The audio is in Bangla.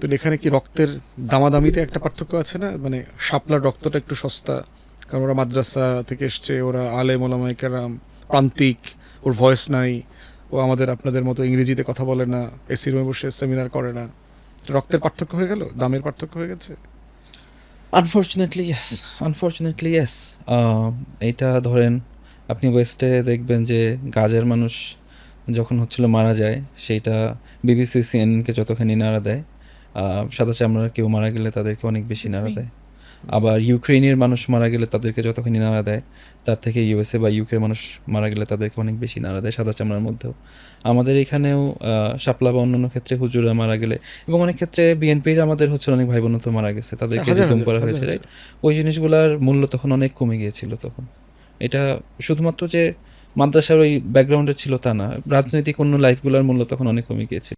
তো এখানে কি রক্তের দামাদামিতে একটা পার্থক্য আছে না? মানে শাপলার রক্তটা একটু সস্তা। কারণ ওরা মাদ্রাসা থেকে এসছে, ওরা আলে মোলামাইকারাম প্রান্তিক, ওর ভয়েস নাই, ও আমাদের আপনাদের মতো ইংরেজিতে কথা বলে না এসি রুমে বসে সেমিনার করে না। রক্তের পার্থক্য হয়ে গেল? দামের পার্থক্য হয়ে গেছে? আনফর্চুনেটলি ইয়েস আনফর্চুনেটলি ইয়েস এইটা ধরেন, আপনি ওয়েস্টে দেখবেন যে গাজের মানুষ যখন হচ্ছিল মারা যায়, সেইটা বিবিসি সিএনকে যতখানি নাড়া দেয় সাদা চামড়ার কেউ মারা গেলে তাদেরকে অনেক বেশি নাড়া দেয়। আবার ইউক্রেনের মানুষ মারা গেলে তাদেরকে যতখানি নাড়া দেয় তার থেকে ইউএসএ বা ইউকের মানুষ মারা গেলে তাদেরকে অনেক বেশি নাড়া দেয় সাদা চামড়ার মধ্যেও। আমাদের এখানেও শাপলা বা অন্যান্য ক্ষেত্রে হুজুরা মারা গেলে এবং অনেক ক্ষেত্রে বিএনপির আমাদের হচ্ছে অনেক ভাই বোন তো মারা গেছে তাদেরকে হাজার করা হয়েছে রাইট ওই জিনিসগুলোর মূল্য তখন অনেক কমে গিয়েছিল তখন। এটা শুধুমাত্র যে মাদ্রাসার ওই ব্যাকগ্রাউন্ডে ছিল তা না রাজনৈতিক অন্য লাইফগুলোর মূল্য তখন অনেক কমে গিয়েছিল।